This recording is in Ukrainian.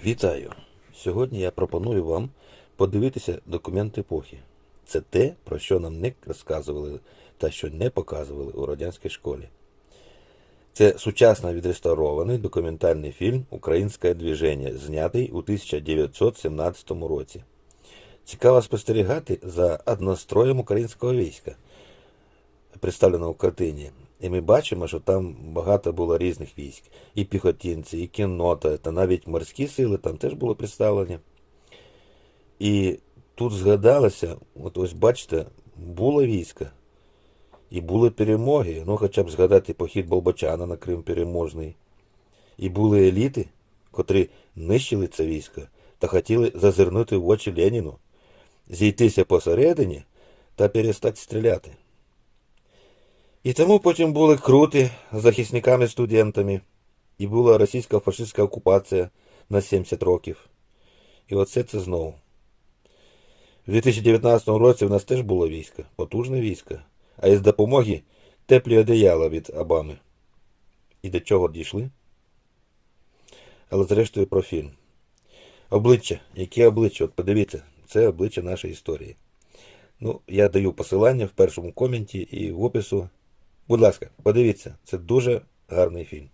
Вітаю! Сьогодні я пропоную вам подивитися документ епохи. Це те, про що нам не розказували та що не показували у радянській школі. Це сучасно відреставрований документальний фільм Українське движення, знятий у 1917 році. Цікаво спостерігати за одностроєм українського війська, представленого в картині. І ми бачимо, що там багато було різних військ. І піхотинці, і кіннота, та навіть морські сили там теж були представлені. І тут згадалося, от ось бачите, було військо. І були перемоги. Ну, хоча б згадати похід Болбочана на Крим переможний. І були еліти, котрі нищили це військо та хотіли зазирнути в очі Леніну, зійтися посередині та перестати стріляти. І тому потім були крути захисниками-студентами, і була російська фашистська окупація на 70 років. І оце це знову. У 2019 році в нас теж було військо, потужне військо, а із допомоги теплі одеяла від Обами. І до чого дійшли? Але зрештою про фільм. Обличчя. Яке обличчя? От подивіться, це обличчя нашої історії. Ну, я даю посилання в першому коменті і в опису. Будь ласка, подивіться, це дуже гарний фільм.